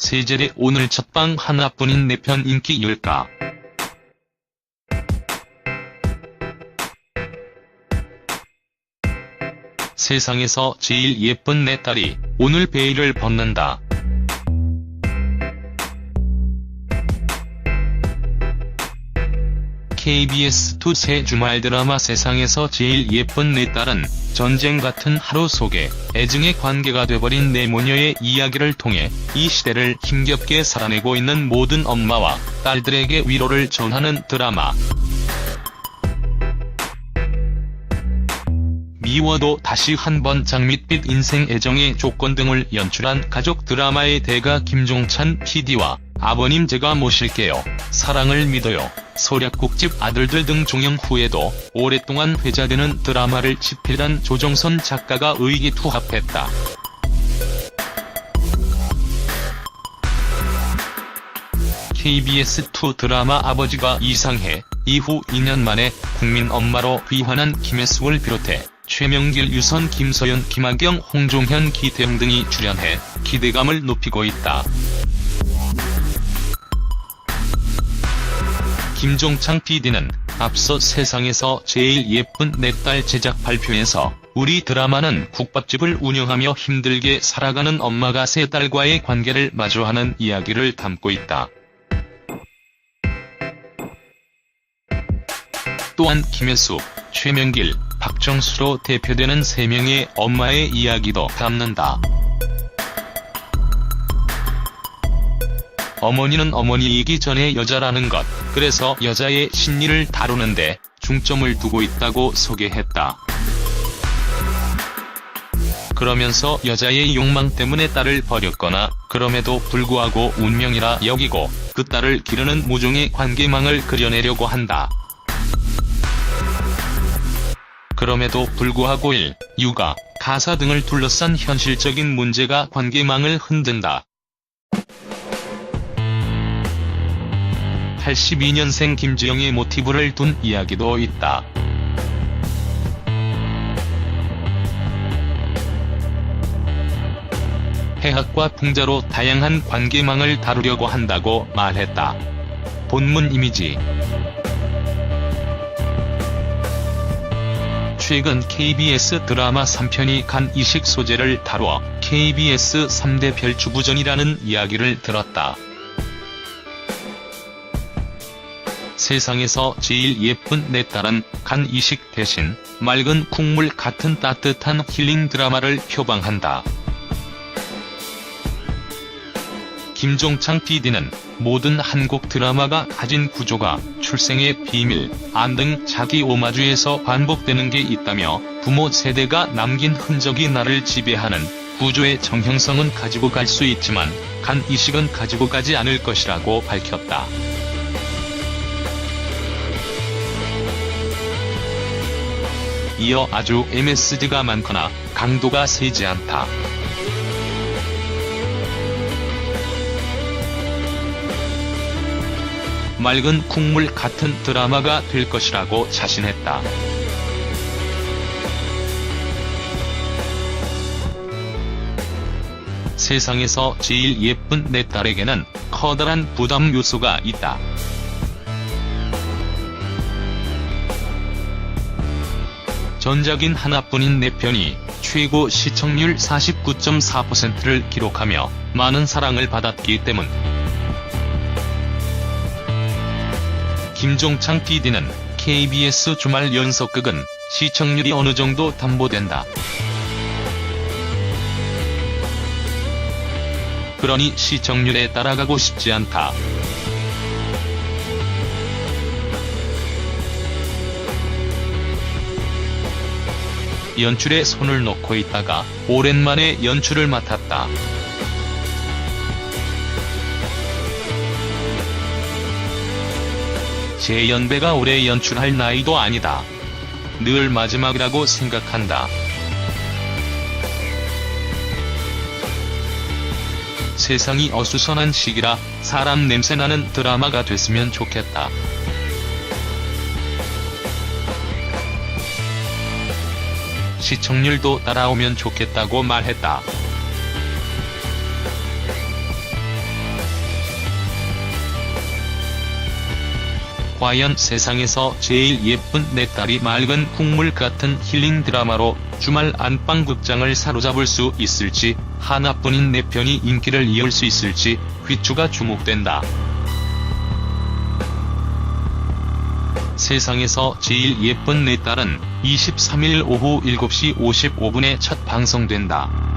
세젤의 오늘 첫 방 하나뿐인 내 편 인기 열까. 세상에서 제일 예쁜 내 딸이 오늘 베일을 벗는다. KBS2 새 주말 드라마 세상에서 제일 예쁜 내 딸은 전쟁 같은 하루 속에 애증의 관계가 돼버린 내 모녀의 이야기를 통해 이 시대를 힘겹게 살아내고 있는 모든 엄마와 딸들에게 위로를 전하는 드라마. 미워도 다시 한번 장밋빛 인생 애정의 조건 등을 연출한 가족 드라마의 대가 김종찬 PD와 아버님 제가 모실게요. 사랑을 믿어요. 소략국집 아들들 등 종영 후에도 오랫동안 회자되는 드라마를 집필한 조정선 작가가 의기투합했다. KBS2 드라마 아버지가 이상해 이후 2년 만에 국민 엄마로 귀환한 김혜숙을 비롯해 최명길, 유선, 김서연, 김학영, 홍종현, 기태영 등이 출연해 기대감을 높이고 있다. 김종창 PD는 앞서 세상에서 제일 예쁜 내 딸 제작 발표에서 우리 드라마는 국밥집을 운영하며 힘들게 살아가는 엄마가 세 딸과의 관계를 마주하는 이야기를 담고 있다. 또한 김혜숙, 최명길, 박정수로 대표되는 세 명의 엄마의 이야기도 담는다. 어머니는 어머니이기 전에 여자라는 것, 그래서 여자의 심리를 다루는데 중점을 두고 있다고 소개했다. 그러면서 여자의 욕망 때문에 딸을 버렸거나 그럼에도 불구하고 운명이라 여기고 그 딸을 기르는 모종의 관계망을 그려내려고 한다. 그럼에도 불구하고 일, 육아, 가사 등을 둘러싼 현실적인 문제가 관계망을 흔든다. 82년생 김지영의 모티브를 둔 이야기도 있다. 해학과 풍자로 다양한 관계망을 다루려고 한다고 말했다. 본문 이미지 최근 KBS 드라마 3편이 간 이식 소재를 다루어 KBS 3대 별주부전이라는 이야기를 들었다. 세상에서 제일 예쁜 내 딸은 간 이식 대신 맑은 국물 같은 따뜻한 힐링 드라마를 표방한다. 김종창 PD는 모든 한국 드라마가 가진 구조가 출생의 비밀, 안 등 자기 오마주에서 반복되는 게 있다며 부모 세대가 남긴 흔적이 나를 지배하는 구조의 정형성은 가지고 갈 수 있지만 간 이식은 가지고 가지 않을 것이라고 밝혔다. 이어 아주 MSG가 많거나 강도가 세지 않다. 맑은 국물 같은 드라마가 될 것이라고 자신했다. 세상에서 제일 예쁜 내 딸에게는 커다란 부담 요소가 있다. 전작인 하나뿐인 내 편이 최고 시청률 49.4%를 기록하며 많은 사랑을 받았기 때문. 김종창 PD는 KBS 주말 연속극은 시청률이 어느 정도 담보된다. 그러니 시청률에 따라가고 싶지 않다. 연출에 손을 놓고 있다가 오랜만에 연출을 맡았다. 제 연배가 오래 연출할 나이도 아니다. 늘 마지막이라고 생각한다. 세상이 어수선한 시기라 사람 냄새나는 드라마가 됐으면 좋겠다. 시청률도 따라오면 좋겠다고 말했다. 과연 세상에서 제일 예쁜 내 딸이 맑은 국물 같은 힐링 드라마로 주말 안방극장을 사로잡을 수 있을지 하나뿐인 내 편이 인기를 이을 수 있을지 귀추가 주목된다. 세상에서 제일 예쁜 내 딸은 23일 오후 7시 55분에 첫 방송된다.